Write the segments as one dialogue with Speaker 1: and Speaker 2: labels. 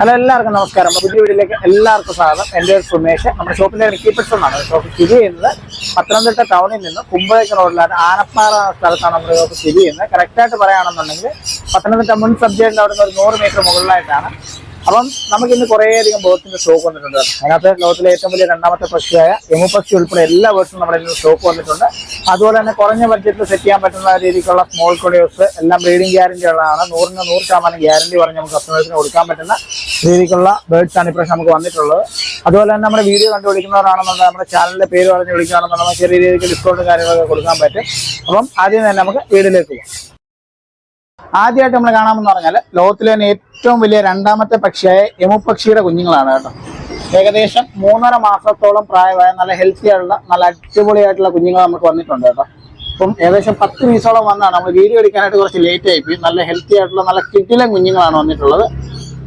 Speaker 1: Hello എല്ലാവർക്കും നമസ്കാരം. പുതിയ വീട്ടിലേക്ക് എല്ലാവർക്കും സ്വാഗതം. എന്റെ പേര് സുമേഷ്. നമ്മുടെ ഷോപ്പിന്റെ എന്നാണ് ഷോപ്പ് സ്ഥിതി ചെയ്യുന്നത് പത്തനംതിട്ട ടൗണിൽ നിന്ന് കുമ്പഴേക്ക് റോഡിലാണ് ആനപ്പാറ സ്ഥലത്താണ് നമ്മുടെ ഷോപ്പ് സ്ഥിതി ചെയ്യുന്നത്. കറക്റ്റായിട്ട് പറയുകയാണെന്നുണ്ടെങ്കിൽ പത്തനംതിട്ട മുൻ സബ്ജക്റ്റിന്റെ അവിടെ നിന്ന് ഒരു നൂറ് മീറ്റർ മുകളിലായിട്ടാണ് അപ്പം നമുക്ക് ഇന്ന് കുറേയധികം ബോട്ടിന്റെ സ്റ്റോക്ക് വന്നിട്ടുണ്ട്. അതിനകത്ത് ലോകത്തിലെ ഏറ്റവും വലിയ രണ്ടാമത്തെ പക്ഷിയായ എമു പക്ഷി ഉൾപ്പെടെ എല്ലാ ബേർഡ്സും നമ്മുടെ ഇന്ന് സ്റ്റോക്ക് വന്നിട്ടുണ്ട്. അതുപോലെ തന്നെ കുറഞ്ഞ ബഡ്ജറ്റിൽ സെറ്റ് ചെയ്യാൻ പറ്റുന്ന രീതിക്കുള്ള സ്മോൾ കൊടിയോസ് എല്ലാം ബ്രീഡിംഗ് ഗ്യാരണ്ടി ഉള്ളതാണ് നൂറിന് നൂറ് ശതമാനം ഗ്യാരണ്ടി പറഞ്ഞ് നമുക്ക് കസ്റ്റമേഴ്സിന് കൊടുക്കാൻ പറ്റുന്ന രീതിക്കുള്ള ബേർഡ്സ് ആണ് ഇപ്രാവശ്യം നമുക്ക് വന്നിട്ടുള്ളത്. അതുപോലെ തന്നെ നമ്മുടെ വീഡിയോ കണ്ടു വിളിക്കുന്നവരാണെന്നുണ്ടെങ്കിൽ നമ്മുടെ ചാനലിന്റെ പേര് പറഞ്ഞ് വിളിക്കുകയാണെന്നുണ്ടെങ്കിൽ ചെറിയ രീതിക്ക് ഡിസ്കൗണ്ട് കാര്യങ്ങളൊക്കെ കൊടുക്കാൻ പറ്റും. അപ്പം ആദ്യം തന്നെ നമുക്ക് വീഡിയോയിലേക്ക് പോകാം. ആദ്യമായിട്ട് നമ്മൾ കാണാമെന്ന് പറഞ്ഞാൽ ലോകത്തിലെ തന്നെ ഏറ്റവും വലിയ രണ്ടാമത്തെ പക്ഷിയായ എമുപക്ഷിയുടെ കുഞ്ഞുങ്ങളാണ് കേട്ടോ. ഏകദേശം മൂന്നര മാസത്തോളം പ്രായമായ നല്ല ഹെൽത്തി ആയിട്ടുള്ള നല്ല അടിപൊളിയായിട്ടുള്ള കുഞ്ഞുങ്ങൾ നമുക്ക് വന്നിട്ടുണ്ട് കേട്ടോ. അപ്പം ഏകദേശം പത്ത് പീസോളം വന്നാണ്. നമ്മൾ വീഡിയോ എടുക്കാനായിട്ട് കുറച്ച് ലേറ്റ് ആയിപ്പോയി നല്ല ഹെൽത്തി ആയിട്ടുള്ള നല്ല കിറ്റിലൻ കുഞ്ഞുങ്ങളാണ് വന്നിട്ടുള്ളത്.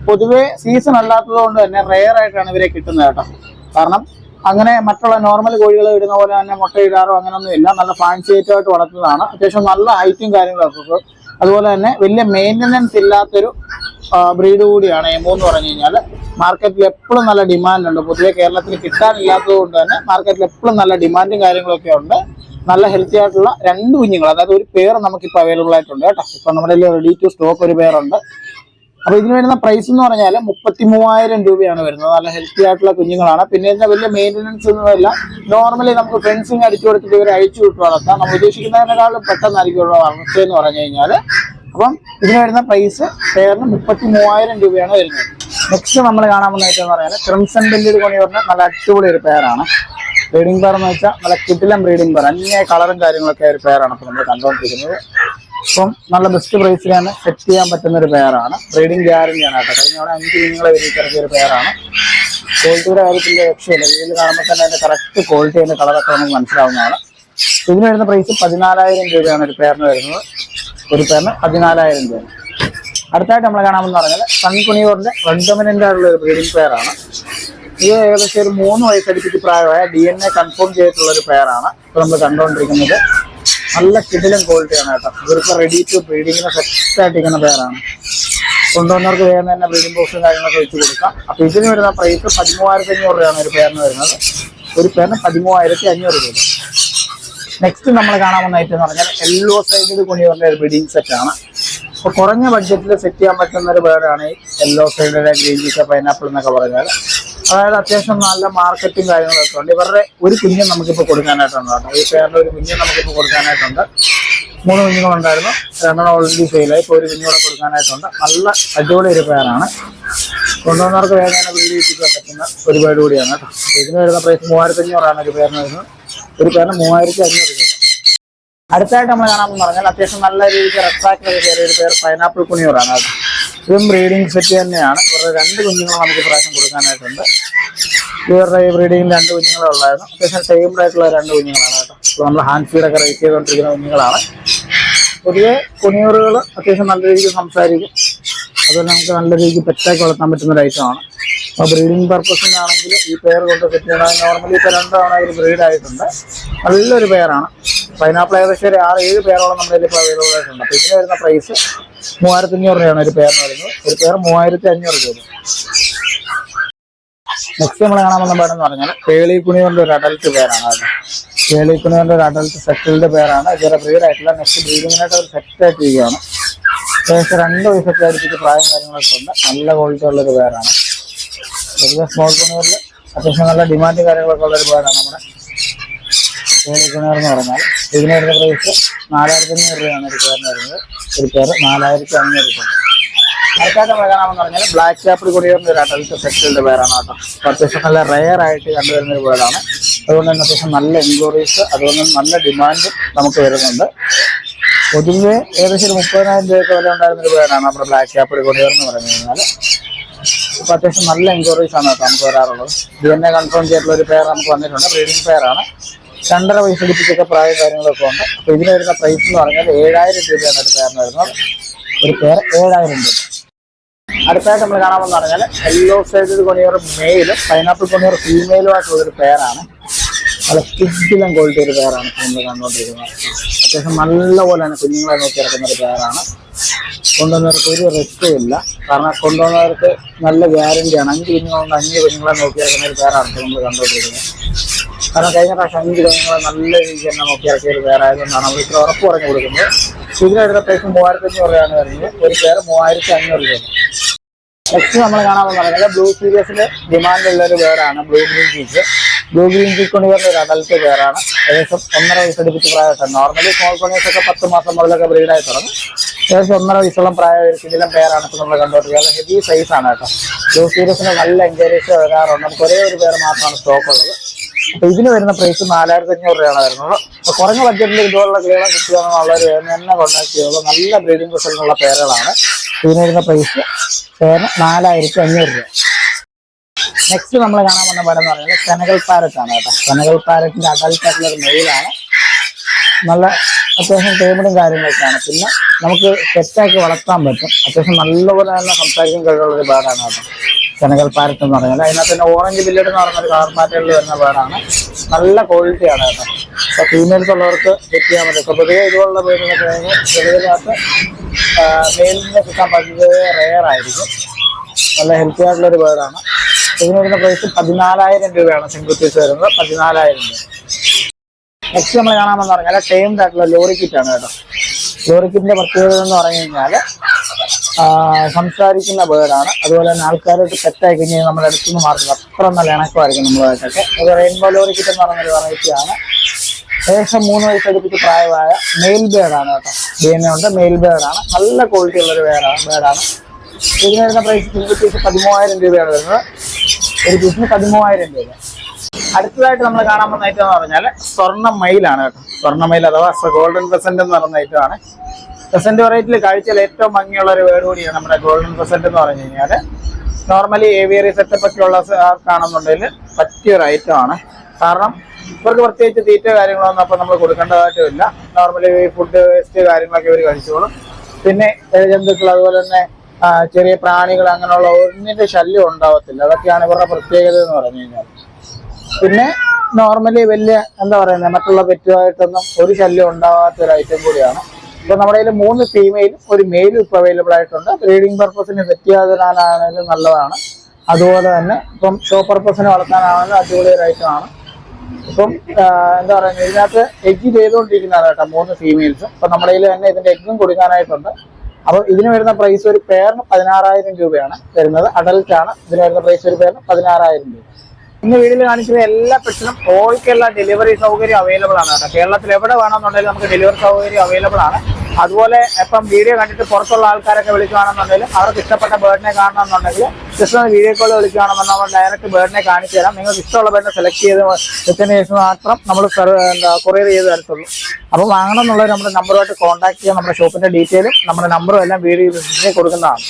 Speaker 1: പൊതുവേ സീസൺ അല്ലാത്തത് കൊണ്ട് തന്നെ റെയർ ആയിട്ടാണ് ഇവരെ കിട്ടുന്നത് കേട്ടോ. കാരണം അങ്ങനെ മറ്റുള്ള നോർമൽ കോഴികൾ ഇടുന്ന പോലെ തന്നെ മുട്ടയിടാറോ അങ്ങനെയൊന്നും ഇല്ല. നല്ല ഫാൻസി ആയിട്ട് വളർത്തുന്നതാണ്. അത്യാവശ്യം നല്ല ഹൈറ്റും കാര്യങ്ങളൊക്കെ. അതുപോലെ തന്നെ വലിയ മെയിന്റനൻസ് ഇല്ലാത്തൊരു ബ്രീഡ് കൂടിയാണ് എമോ എന്ന് പറഞ്ഞു കഴിഞ്ഞാൽ മാർക്കറ്റിൽ എപ്പോഴും നല്ല ഡിമാൻഡ് ഉണ്ട്. പൊതുവെ കേരളത്തിൽ കിട്ടാനില്ലാത്തത് കൊണ്ട് തന്നെ മാർക്കറ്റിൽ എപ്പോഴും നല്ല ഡിമാൻഡും കാര്യങ്ങളൊക്കെ ഉണ്ട്. നല്ല ഹെൽത്തി ആയിട്ടുള്ള രണ്ട് കുഞ്ഞുങ്ങൾ അതായത് ഒരു പേർ നമുക്കിപ്പോൾ അവൈലബിൾ ആയിട്ടുണ്ട് കേട്ടോ. ഇപ്പം നമ്മുടെ റെഡി ടു സ്റ്റോക്ക് ഒരു പേരുണ്ട് അപ്പൊ ഇതിന് വരുന്ന പ്രൈസ് എന്ന് പറഞ്ഞാൽ മുപ്പത്തി മൂവായിരം രൂപയാണ് വരുന്നത്. നല്ല ഹെൽത്തി ആയിട്ടുള്ള കുഞ്ഞുങ്ങളാണ്. പിന്നെ ഇതിന്റെ വലിയ മെയിന്റനൻസ് ഒന്നുമില്ല. നോർമലി നമുക്ക് ഫെൻസിങ് അടിച്ചു കൊടുത്തിട്ട് ഇവരെ അഴിച്ചു വിട്ട് വളർത്താം നമ്മൾ ഉദ്ദേശിക്കുന്നതിനേക്കാളും പെട്ടെന്നായിരിക്കും ഉള്ള വളർച്ച എന്ന് പറഞ്ഞു കഴിഞ്ഞാൽ അപ്പം ഇതിന് വരുന്ന പ്രൈസ് പേരിന് മുപ്പത്തി മൂവായിരം രൂപയാണ് വരുന്നത്. നെക്സ്റ്റ് നമ്മൾ കാണാൻ പോകുന്ന എന്ന് പറഞ്ഞാൽ ക്രിംസൺ ബെല്ലിഡ് കൊണി പറഞ്ഞാൽ നല്ല അടിപൊളി ഒരു പേരാണ്. ബ്രീഡിംഗ് പെയർ എന്ന് വെച്ചാൽ നല്ല കിട്ടിലം ബ്രീഡിംഗ് പെയർ അന്യ കളറും കാര്യങ്ങളൊക്കെ ഒരു പേരാണ് അപ്പോൾ നമ്മൾ കണ്ടുകൊണ്ടിരിക്കുന്നത്. അപ്പം നല്ല ബെസ്റ്റ് തന്നെ സെറ്റ് ചെയ്യാൻ പറ്റുന്ന ഒരു പെയറാണ് ബ്രീഡിംഗ് ഗ്യാരണ്ടിയാണ് കേട്ടോ. കഴിഞ്ഞ അഞ്ച് കുഞ്ഞുങ്ങളെ വിരിച്ചിറക്കിയ ഒരു പെയറാണ് ക്വാളിറ്റിയുടെ കാര്യത്തിൽ രക്ഷയില്ല. വീട്ടിൽ കാണുമ്പോൾ തന്നെ അതിന്റെ കറക്റ്റ് ക്വാളിറ്റി അതിന്റെ കളറൊക്കെ നമുക്ക് മനസ്സിലാവുന്നതാണ്. ഇതിന് വരുന്ന പ്രൈസ് പതിനാലായിരം രൂപയാണ് ഒരു പെയറിന് വരുന്നത്. ഒരു പെയറിന് പതിനാലായിരം രൂപ അടുത്തായിട്ട് നമ്മൾ കാണാമെന്ന് പറഞ്ഞാൽ സൺകുണിയോറിന്റെ റെഡോമിനന്റ് ആയിട്ടുള്ള ഒരു ബ്രീഡിംഗ് പെയറാണ് ഇത് ഏകദേശം ഒരു മൂന്ന് വയസ്സടിപ്പിച്ച് പ്രായമായ ഡി എൻ എ കൺഫേം ചെയ്തിട്ടുള്ള ഒരു പെയറാണ് ഇപ്പോൾ നമ്മൾ കണ്ടുകൊണ്ടിരിക്കുന്നത് നല്ല കിടിലും ക്വാളിറ്റിയാണ് കേട്ടോ. ഇവർക്ക് റെഡി ടു ബ്രീഡിങ്ങിന് സെറ്റ് ആയിട്ട് ഇങ്ങനെ പേരാണ് കൊണ്ടുവന്നവർക്ക് വേഗം തന്നെ ബ്രീഡിംഗ് ബോക്സും കാര്യങ്ങളൊക്കെ വെച്ച് കൊടുക്കാം. അപ്പോൾ ഇതിന് വരുന്ന പ്രൈസ് പതിമൂവായിരത്തി അഞ്ഞൂറ് രൂപയാണ് ഒരു പേരിന് വരുന്നത്. ഒരു പേരിന് പതിമൂവായിരത്തി അഞ്ഞൂറ് രൂപ. നെക്സ്റ്റ് നമ്മൾ കാണാൻ വന്ന ഐറ്റം എന്ന് പറഞ്ഞാൽ യെല്ലോ സൈഡിൽ കുണിയൂറിന്റെ ഒരു ബ്രീഡിംഗ് സെറ്റ് ആണ്. അപ്പോൾ കുറഞ്ഞ ബഡ്ജറ്റിൽ സെറ്റ് ചെയ്യാൻ പറ്റുന്ന ഒരു ബേർഡാണ് ഈ യെല്ലോ സൈഡിലെ ഗ്രീൻ ചീക്ക പൈനാപ്പിൾ എന്നൊക്കെ പറഞ്ഞാൽ അതായത് അത്യാവശ്യം നല്ല മാർക്കറ്റും കാര്യങ്ങളൊക്കെ ഉണ്ട്. ഇവരുടെ ഒരു കുഞ്ഞും നമുക്കിപ്പോൾ കൊടുക്കാനായിട്ടുണ്ട് കേട്ടോ. ഈ പേരിന്റെ ഒരു കുഞ്ഞും നമുക്കിപ്പോൾ കൊടുക്കാനായിട്ടുണ്ട്. മൂന്ന് കുഞ്ഞുങ്ങളുണ്ടായിരുന്നു. രണ്ടെണ്ണം ഓൾറെഡി ഫെയിലായി ഇപ്പോൾ ഒരു കുഞ്ഞുകൂടെ കൊടുക്കാനായിട്ടുണ്ട്. നല്ല അടിപൊളി ഒരു പേരാണ്. കൊണ്ടുവന്നവർക്ക് തന്നെ വീട് എത്തിക്കാൻ പറ്റുന്ന ഒരു പേര് കൂടിയാണ് കേട്ടോ. ഇതിന് വരുന്ന പ്രൈസ് മൂവായിരത്തി അഞ്ഞൂറാണ് ഒരു പേരിന് വരുന്നത്. ഒരു പേരിന് മൂവായിരത്തി അഞ്ഞൂറ് രൂപ. അടുത്തായിട്ട് നമ്മൾ കാണാമെന്ന് പറഞ്ഞാൽ അത്യാവശ്യം നല്ല രീതിക്ക് റെട്രാക്ട് കയറിയ ഒരു പേര് പൈനാപ്പിൾ കുണിയൂറാണ് കേട്ടോ. ഇതും ബ്രീഡിംഗ് സെറ്റ് തന്നെയാണ്. ഇവരുടെ രണ്ട് കുഞ്ഞുങ്ങൾ നമുക്ക് പ്രാവശ്യം കൊടുക്കാനായിട്ടുണ്ട്. ഇവരുടെ ഈ ബ്രീഡിംഗിൽ രണ്ട് കുഞ്ഞുങ്ങളെ ഉള്ളായിരുന്നു. അത്യാവശ്യം ടൈംഡ് ആയിട്ടുള്ള രണ്ട് കുഞ്ഞുങ്ങളാണ് കേട്ടോ. നമ്മൾ ഹാൻഡ് ഫീഡൊക്കെ റേറ്റ് ചെയ്തുകൊണ്ടിരിക്കുന്ന കുഞ്ഞുങ്ങളാണ്. പൊതുവെ കുഞ്ഞുറുകൾ അത്യാവശ്യം നല്ല രീതിയിൽ സംസാരിക്കും. അതുപോലെ നമുക്ക് നല്ല രീതിക്ക് പെറ്റാക്കി വളർത്താൻ പറ്റുന്ന ഒരു ഐറ്റമാണ് അപ്പോൾ ബ്രീഡിംഗ് പർപ്പസിനാണെങ്കിൽ ഈ പെയർ കൊണ്ട് സെറ്റ് ചെയ്യണം. നോർമലി ഇപ്പോൾ രണ്ടാണ് അതിൽ ബ്രീഡായിട്ടുണ്ട് നല്ലൊരു പെയറാണ് പൈനാപ്പിൾ ഏകദേശം ഒരു ആറ് ഏഴ് പേരോളം നമ്മുടെ ഇതിൽ അവൈലബിൾ ആയിട്ടുണ്ട്. അപ്പോൾ ഇതിന് വരുന്ന പ്രൈസ് മൂവായിരത്തി അഞ്ഞൂറ് രൂപയാണ് ഒരു പേരിന് വരുന്നത്. ഒരു പേർ മൂവായിരത്തി അഞ്ഞൂറ് രൂപ. നെക്സ്റ്റ് നമ്മൾ കാണാൻ വന്ന പേരെന്ന് പറഞ്ഞാൽ പേളി കുണിവന്റെ ഒരു അഡൽട്ട് പേരാണ് അത്. പേളി കുണിവന്റെ ഒരു അഡൽട്ട് സെറ്റിൽഡ് പേരാണ് ഇതുവരെ ബ്രീഡ് ആയിട്ടുള്ള നെക്സ്റ്റ് ബ്രീഡിങ്ങിനായിട്ട് ഒരു സെറ്റ് ആയിട്ട് ഇരിക്കുകയാണ്. ഏകദേശം രണ്ട് വയസ്സൊക്കെ അടുപ്പിച്ച് പ്രായം കാര്യങ്ങളൊക്കെ ഉണ്ട്. നല്ല ക്വാളിറ്റി ഉള്ള ഒരു പേരാണ് പൊതുവെ സ്മോൾ കുണിവറിൽ അത്യാവശ്യം നല്ല ഡിമാൻഡ് കാര്യങ്ങളൊക്കെ ഉള്ള ഒരു പേരാണ് നമ്മുടെ പേളി കുണിവർ എന്ന് പറഞ്ഞാൽ. ഇതിന് പ്രൈസ് നാലായിരത്തി അഞ്ഞൂറ് രൂപയാണ് ഒരു പേരിന് വരുന്നത്. ഒരു പേര് നാലായിരത്തി അഞ്ഞൂറ് രൂപ. അടുത്താത്ത പേരാണെന്ന് പറഞ്ഞാൽ ബ്ലാക്ക് ക്യാപ്പിൽ കൂടി വരുന്ന ഒരു അഡൽട്ട് സെറ്റിൽഡ് പേരാണ് കേട്ടോ. അത്യാവശ്യം നല്ല റെയർ ആയിട്ട് കണ്ടുവരുന്ന ഒരു പേരാണ് അതുകൊണ്ട് തന്നെ അത്യാവശ്യം നല്ല എൻക്വയറീസ് അതുകൊണ്ട് നല്ല ഡിമാൻഡ് നമുക്ക് വരുന്നുണ്ട്. പൊതുവെ ഏകദേശം മുപ്പതിനായിരം രൂപയൊക്കെ വില ഉണ്ടായിരുന്ന ഒരു പേരാണ് നമ്മുടെ ബ്ലാക്ക് ക്യാപ്പ് കൊടിയർ എന്ന് പറഞ്ഞു കഴിഞ്ഞാൽ ഇപ്പൊ അത്യാവശ്യം നല്ല എൻക്വയറീസ് ആണ് കേട്ടോ നമുക്ക് വരാറുള്ളത്. ഇത് തന്നെ കൺഫേം ചെയ്തിട്ടുള്ള ഒരു പേർ നമുക്ക് വന്നിട്ടുണ്ട്. ബ്രീഡിംഗ് പേരാണ് രണ്ടര വയസ്സ് പിടിപ്പിച്ചൊക്കെ പ്രായം കാര്യങ്ങളൊക്കെ ഉണ്ട്. അപ്പൊ ഇതിന് വരുന്ന പ്രൈസ് എന്ന് പറഞ്ഞാൽ ഏഴായിരം രൂപയാണ് ഒരു പേരിന് വരുന്നത്. ഒരു പേർ ഏഴായിരം രൂപ. അടുത്തായിട്ട് നമ്മൾ കാണാമെന്ന് പറഞ്ഞാൽ യെല്ലോ സൈഡ് കൊണിയർ മെയിലും പൈനാപ്പിൾ കൊണിയർ ഫീമെയിലും ആയിട്ടുള്ള ഒരു പേരാണ് നല്ല കിഡിലും ക്വാളിറ്റി ഒരു പേരാണ് നമ്മൾ കണ്ടുകൊണ്ടിരിക്കുന്നത്. അത്യാവശ്യം നല്ലപോലെ തന്നെ കുഞ്ഞുങ്ങളെ നോക്കി ഇറക്കുന്ന ഒരു പേരാണ് കൊണ്ടുവന്നവർക്ക് ഒരു റിസ്ക്കും ഇല്ല. കാരണം കൊണ്ടുവന്നവർക്ക് നല്ല ഗ്യാരണ്ടിയാണ് അഞ്ച് കുഞ്ഞുങ്ങളുണ്ട് അഞ്ച് കുഞ്ഞുങ്ങളെ നോക്കി ഇറക്കുന്ന ഒരു പേരാണ് നമ്മൾ കണ്ടുകൊണ്ടിരിക്കുന്നത്. കാരണം കഴിഞ്ഞ പ്രാവശ്യം അഞ്ച് കുഞ്ഞുങ്ങളെ നല്ല രീതിയിൽ തന്നെ നോക്കി ഇറക്കിയ ഒരു പേരായതുകൊണ്ടാണ് നമ്മൾ ഇത്ര ഉറപ്പ് പറഞ്ഞു കൊടുക്കുന്നത്. ഇതിനെടുത്ത പ്രൈസ് മൂവായിരത്തി അഞ്ഞൂറ് രൂപയാണ് വരുന്നത്. ഒരു പേര് മൂവായിരത്തി അഞ്ഞൂറ് രൂപ. നെക്സ്റ്റ് നമ്മൾ കാണാൻ പറയുന്നത് ബ്ലൂ സീരീസിൽ ഡിമാൻഡുള്ള ഒരു പേരാണ് blue green cheek blue green കൊണ്ട് വരുന്ന ഒരു അഡൽട്ട് പേരാണ് ഏകദേശം ഒന്നര വയസ്സ് അടുപ്പിച്ച് പ്രായമാണ് നോർമലി സ്മോൾ കൊണീസ് പത്ത് മാസം മുതലൊക്കെ ബ്രീഡായി തുടങ്ങും. ഏകദേശം ഒന്നര വയസ്സോളം പ്രായം ഒരു കിടിലം പേരാണ് ഇപ്പോൾ നമ്മൾ കണ്ടുകൊണ്ടിരിക്കുന്നത്. ഹെവി സൈസ് ആണ് കേട്ടോ. ബ്ലൂ സീരീസിന് നല്ല എൻക്വയറീസ് വരാറുണ്ട്. നമുക്ക് ഒരേ ഒരു പേര് മാത്രമാണ് സ്റ്റോക്ക് ഉള്ളത്. അപ്പൊ ഇതിന് വരുന്ന പ്രൈസ് നാലായിരത്തി അഞ്ഞൂറ് രൂപയാണ് വരുന്നത്. അപ്പൊ കുറഞ്ഞ ബഡ്ജറ്റിൽ ഇതുപോലുള്ള കിളികളെ കിട്ടുകയാണെന്നുള്ളവർ എന്നെ കോൺടാക്ട് ചെയ്യുള്ളൂ നല്ല ബ്രീഡിംഗ് റിസൾട്ടുള്ള പേരുകളാണ് ഇതിന് വരുന്ന പ്രൈസ് പേര് നാലായിരത്തി അഞ്ഞൂറ് രൂപ. നെക്സ്റ്റ് നമ്മൾ കാണാൻ വന്ന പടം എന്ന് പറയുന്നത് സെനഗൽ പാരറ്റ് ആണ് കേട്ടോ. സെനഗൽ പാരറ്റിന്റെ അഡൽട്ട് ആയിട്ടുള്ള ഒരു മെയിലാണ് നല്ല അത്യാവശ്യം ടേബിളും കാര്യങ്ങളൊക്കെയാണ് പിന്നെ നമുക്ക് സെറ്റാക്കി വളർത്താൻ പറ്റും. അത്യാവശ്യം നല്ലപോലെ തന്നെ സംസാരിക്കാൻ കഴിവുള്ള ഒരു പാടാണ് കേട്ടോ. സെനഗൽ പാരറ്റ് എന്ന് പറയുന്നത്. അതിനകത്ത് തന്നെ ഓറഞ്ച് ബില്ലഡ് എന്ന് പറയുന്ന ഒരു കളർ പാറ്റേണിൽ വരുന്ന പാടാണ്. നല്ല ക്വാളിറ്റിയാണ് കേട്ടോ. അപ്പോൾ ഫീമെയിൽസ് ഉള്ളവർക്ക് സെറ്റ് ചെയ്യാൻ പറ്റും. ഇപ്പൊ പൊതുവെ ഇതുപോലുള്ള പേരുകളൊക്കെ ചെറുതിനകത്ത് മെയിലിനെ കിട്ടാൻ പറ്റുന്നത് റെയർ ആയിരിക്കും. നല്ല ഹെൽത്തി ആയിട്ടുള്ള ഒരു ബേർഡാണ് ഇതിന് വരുന്ന പ്രൈസ് പതിനാലായിരം രൂപയാണ് സിംഗിൾ പീസ് വരുന്നത്. പതിനാലായിരം രൂപ. നെക്സ്റ്റ് നമ്മൾ കാണാമെന്ന് പറഞ്ഞാൽ ടൈംഡ് ആയിട്ടുള്ള ലോറി കിറ്റ് ആണ് കേട്ടോ. ലോറി കിറ്റിന്റെ പ്രത്യേകത എന്ന് പറഞ്ഞു കഴിഞ്ഞാൽ സംസാരിക്കുന്ന ബേർഡാണ് അതുപോലെ തന്നെ ആൾക്കാരോട് സെറ്റായി കഴിഞ്ഞാൽ നമ്മുടെ അടുത്തുനിന്ന് മാർക്കുന്നത് അത്ര നല്ല ഇണക്കമായിരിക്കും നമ്മളായിട്ടൊക്കെ. അത് റെയിൻബോ ലോറി കിറ്റ് എന്ന് പറഞ്ഞൊരു വെറൈറ്റിയാണ് ഏകദേശം മൂന്ന് വയസ്സ് അടുപ്പിച്ച് പ്രായമായ മെയിൽ ബേർഡാണ് കേട്ടോ. ഡി എൻ എ ഉണ്ട്. മെയിൽ ബേർഡാണ് നല്ല ക്വാളിറ്റി ഉള്ളൊരു ബേർഡാണ് ബേർഡാണ് ഇതിന് വരുന്ന പ്രൈസ് സിംഗിൾ പീസ് പതിമൂവായിരം രൂപയാണ് വരുന്നത്. ഒരു പീസിന് പതിമൂവായിരം രൂപ. അടുത്തതായിട്ട് നമ്മൾ കാണാൻ പോകുന്ന ഐറ്റം എന്ന് പറഞ്ഞാൽ സ്വർണ മയിലാണ് കേട്ടോ. സ്വർണ മയിൽ അഥവാ ഗോൾഡൻ പ്രസന്റ് എന്ന് പറയുന്ന ഐറ്റമാണ് പ്രസന്റ് വെറൈറ്റിയിൽ കാഴ്ചയിൽ ഏറ്റവും ഭംഗിയുള്ള ഒരു വേർഡ് കൂടിയാണ് നമ്മുടെ ഗോൾഡൻ പ്രസന്റ് എന്ന് പറഞ്ഞു കഴിഞ്ഞാൽ നോർമലി ഏവിയറി സെറ്റപ്പ് ഒക്കെ ഉള്ള കാണുന്നുണ്ടെങ്കിൽ പറ്റിയ ഒരു ഐറ്റം ആണ്. കാരണം ഇവർക്ക് പ്രത്യേകിച്ച് തീറ്റ കാര്യങ്ങളൊന്നും അപ്പം നമ്മൾ കൊടുക്കേണ്ടതായിട്ടുമില്ല നോർമലി ഫുഡ് വേസ്റ്റ് കാര്യങ്ങളൊക്കെ ഇവർ കഴിച്ചോളും. പിന്നെ ജന്തുക്കൾ അതുപോലെ തന്നെ ചെറിയ പ്രാണികൾ അങ്ങനെയുള്ള ഒന്നിന്റെ ശല്യം ഉണ്ടാവത്തില്ല. അതൊക്കെയാണ് ഇവരുടെ പ്രത്യേകത എന്ന് പറഞ്ഞു കഴിഞ്ഞാൽ. പിന്നെ നോർമലി വലിയ എന്താ പറയുന്നത് മറ്റുള്ള പെറ്റുമായിട്ടൊന്നും ഒരു ശല്യം ഉണ്ടാവാത്ത ഒരു ഐറ്റം കൂടിയാണ്. ഇപ്പൊ നമ്മുടെ കയ്യിൽ മൂന്ന് ഫീമെയിലും ഒരു മെയിലും ഇപ്പൊ അവൈലബിൾ ആയിട്ടുണ്ട്. ബ്രീഡിംഗ് പർപ്പസിന് സെറ്റ് നല്ലതാണ്. അതുപോലെ തന്നെ ഇപ്പം ഷോ പർപ്പസിന് വളർത്താനാണെങ്കിലും അടിപൊളി ഒരു ആണ്. ഇപ്പം എന്താ പറയുക ഇതിനകത്ത് എഗ് ചെയ്തുകൊണ്ടിരിക്കുന്നതാണ് കേട്ടോ മൂന്ന് ഫീമെയിൽസും ഇപ്പൊ നമ്മുടെ കയ്യിൽ തന്നെ ഇതിന്റെ എഗ്ഗും കൊടുക്കാനായിട്ടുണ്ട്. അപ്പൊ ഇതിന് വരുന്ന പ്രൈസ് ഒരു പേരിന് പതിനാറായിരം രൂപയാണ് വരുന്നത്. അഡൽറ്റ് ആണ്. ഇതിന് വരുന്ന പ്രൈസ് ഒരു പേരിന് പതിനാറായിരം രൂപ. ഇന്ന് വീട്ടിൽ കാണിക്കുന്ന എല്ലാ പെട്സിനും ഓൾ കേരള ഡെലിവറി സൗകര്യം അവൈലബിൾ ആണ് കേട്ടോ. കേരളത്തിൽ എവിടെ വേണമെന്നുണ്ടെങ്കിലും നമുക്ക് ഡെലിവറി സൗകര്യം അവൈലബിൾ ആണ്. അതുപോലെ ഇപ്പം വീഡിയോ കണ്ടിട്ട് പുറത്തുള്ള ആൾക്കാരൊക്കെ വിളിക്കുകയാണെന്നുണ്ടെങ്കിൽ അവർക്ക് ഇഷ്ടപ്പെട്ട ബേർഡിനെ കാണണമെന്നുണ്ടെങ്കിൽ ജസ്റ്റ് വീഡിയോ കോൾ വിളിക്കുകയാണെന്നുണ്ടെങ്കിൽ നമ്മൾ ഡയറക്റ്റ് ബേർഡിനെ കാണിച്ചു തരാം. നിങ്ങൾക്ക് ഇഷ്ടമുള്ള ബേർഡിനെ സെലക്ട് ചെയ്ത് ഡെസ്റ്റിനേഷൻ മാത്രം നമ്മൾ എന്താ കൊറിയർ ചെയ്ത് തരത്തുള്ളൂ. അപ്പോൾ വാങ്ങണം എന്നുള്ളത് നമ്മുടെ നമ്പറുമായിട്ട് കോൺടാക്ട് ചെയ്യാം. നമ്മുടെ ഷോപ്പിന്റെ ഡീറ്റെയിലും നമ്മുടെ നമ്പറും എല്ലാം വീഡിയോ കൊടുക്കുന്നതാണ്.